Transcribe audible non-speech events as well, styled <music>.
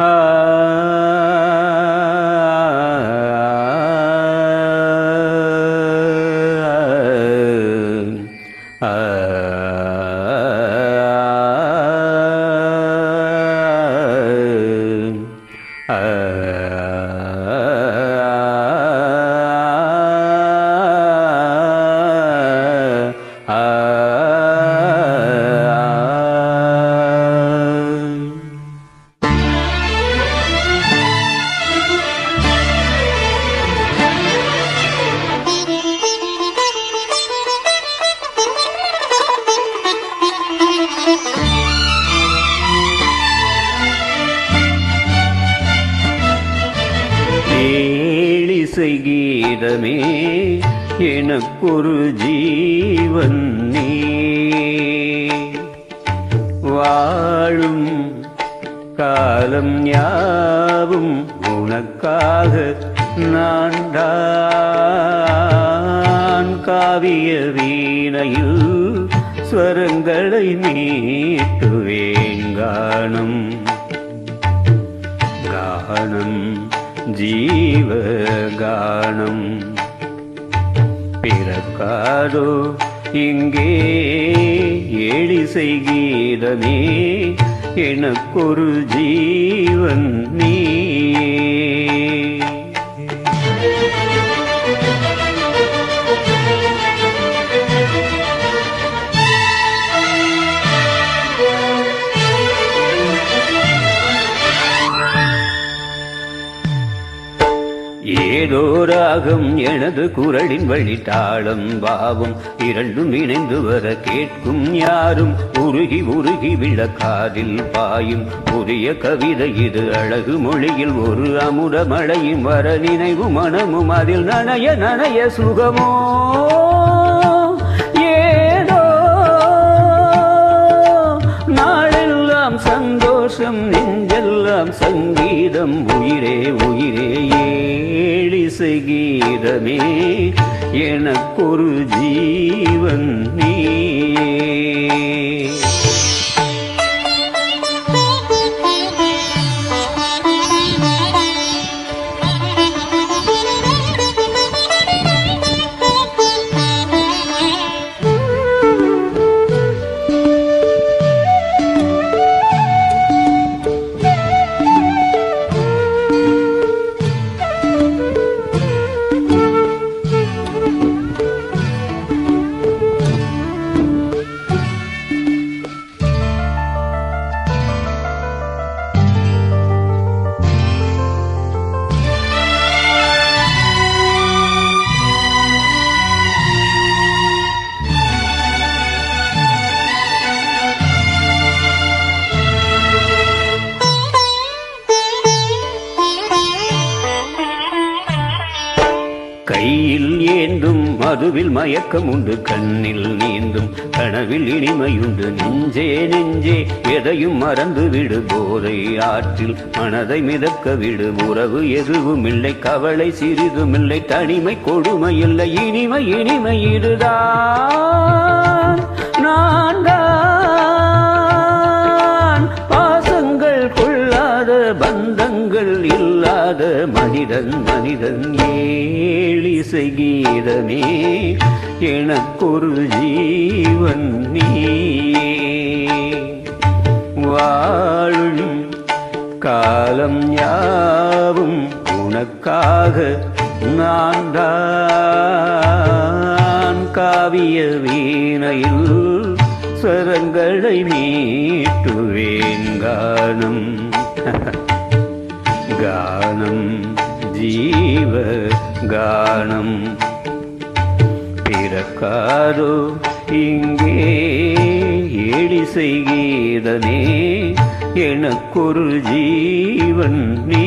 ஆ இசை கீதமே எனக்கொரு ஜீவன் நீ. வாழும் காலம் யாவும் உனக்காக நான் தான் காவிய வீணையில் ஸ்வரங்களை மீட்டுவேன் கானம் கானம் ஜீவகானம். பிறக்காதோ இங்கே எழிசை கீதமே எனக்கொரு ஜீவன் நீ ஏதோ எனது குரலின் வழித்தாளம் பாவம். இரண்டும் இணைந்து வர கேட்கும் யாரும்? உருகி உருகி விளக்காதில் பாயும். புதிய கவிதை இது அழகு மொழியில் ஒரு அமுத மழையும் வர நினைவு மனமும் அதில் நனைய நனைய சுகமோ ஏழிசை கீதமே எனக்கொரு ஜீவன் நீயே. கையில் ஏந்தும் மதுவில் மயக்கம் உண்டு கண்ணில் நீந்தும் கனவில் இனிமையுண்டு. நெஞ்சே நெஞ்சே எதையும் மறந்து விடு. போதை ஆற்றில் மனதை மிதக்க விடு. உறவு எதுவும் இல்லை கவலை சிறிதும் இல்லை தனிமை கொடுமை இல்லை இனிமை இனிமை இதுதான். நான் தான் பந்தங்கள் இல்லாத மனிதன் மனிதன் ஏழிசை கீதமே. எனக்கொரு ஜீவன் நீ வாழும் காலம் யாவும் உனக்காக நான் தான் காவிய வீணையில் சரங்களை மீட்டுவேன் கானம். <laughs> கானம் ஜீவ கானம் பிறக்காதோ இங்கே எழி கீதமே எனக்கொரு ஜீவன் நீ